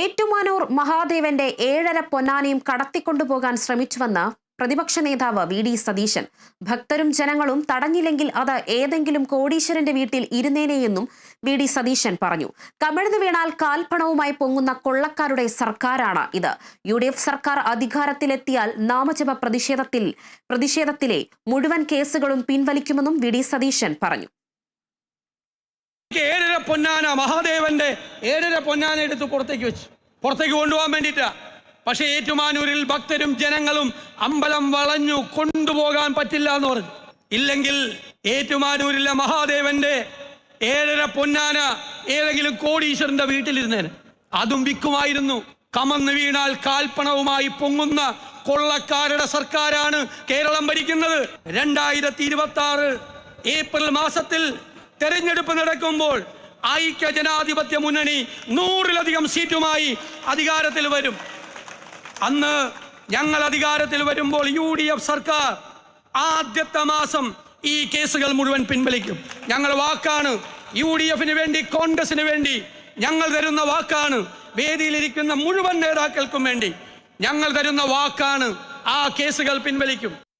ഏറ്റുമാനൂർ മഹാദേവന്റെ ഏഴര പൊന്നാനയും കടത്തിക്കൊണ്ടുപോകാൻ ശ്രമിച്ചുവെന്ന് പ്രതിപക്ഷ നേതാവ് വി ഡി സതീശൻ. ഭക്തരും ജനങ്ങളും തടഞ്ഞില്ലെങ്കിൽ അത് ഏതെങ്കിലും കോടീശ്വരന്റെ വീട്ടിൽ ഇരുന്നേനെയെന്നും വി ഡി സതീശൻ പറഞ്ഞു. കമിഴ്ന്നു വീണാൽ കാൽപ്പണവുമായി പൊങ്ങുന്ന കൊള്ളക്കാരുടെ സർക്കാരാണ് ഇത്. യു ഡി എഫ് സർക്കാർ അധികാരത്തിലെത്തിയാൽ നാമജപ പ്രതിഷേധത്തിൽ പ്രതിഷേധത്തിലെ മുഴുവൻ കേസുകളും പിൻവലിക്കുമെന്നും വി ഡി സതീശൻ പറഞ്ഞു. പൊന്നാന മഹാദേവന്റെ ഏഴര പൊന്നാന എടുത്ത് പുറത്തേക്ക് വെച്ചു. പുറത്തേക്ക് കൊണ്ടുപോകാൻ വേണ്ടിയിട്ടാ. പക്ഷേ ഏറ്റുമാനൂരിൽ ഭക്തരും ജനങ്ങളും അമ്പലം വളഞ്ഞു കൊണ്ടുപോകാൻ പറ്റില്ല എന്ന് പറഞ്ഞു. ഇല്ലെങ്കിൽ ഏറ്റുമാനൂരിലെ മഹാദേവന്റെ ഏഴര പൊന്നാന ഏതെങ്കിലും കോടീശ്വരന്റെ വീട്ടിലിരുന്നേന്. അതും വിൽക്കുമായിരുന്നു കമന്ന് വീണാൽ കാൽപ്പണവുമായി പൊങ്ങുന്ന കൊള്ളക്കാരുടെ സർക്കാരാണ് കേരളം ഭരിക്കുന്നത്. രണ്ടായിരത്തി ഇരുപത്തി ആറ് ഏപ്രിൽ മാസത്തിൽ തെരഞ്ഞെടുപ്പ് നടക്കുമ്പോൾ ഐക്യ ജനാധിപത്യ മുന്നണി നൂറിലധികം സീറ്റുമായി അധികാരത്തിൽ വരും. അന്ന് ഞങ്ങൾ അധികാരത്തിൽ വരുമ്പോൾ യു ഡി എഫ് സർക്കാർ ആദ്യത്തെ മാസം ഈ കേസുകൾ മുഴുവൻ പിൻവലിക്കും. ഞങ്ങൾ വാക്കാണ്. യു ഡി എഫിന് വേണ്ടി കോൺഗ്രസിന് വേണ്ടി ഞങ്ങൾ തരുന്ന വാക്കാണ്. വേദിയിലിരിക്കുന്ന മുഴുവൻ നേതാക്കൾക്കും വേണ്ടി ഞങ്ങൾ തരുന്ന വാക്കാണ് ആ കേസുകൾ പിൻവലിക്കും.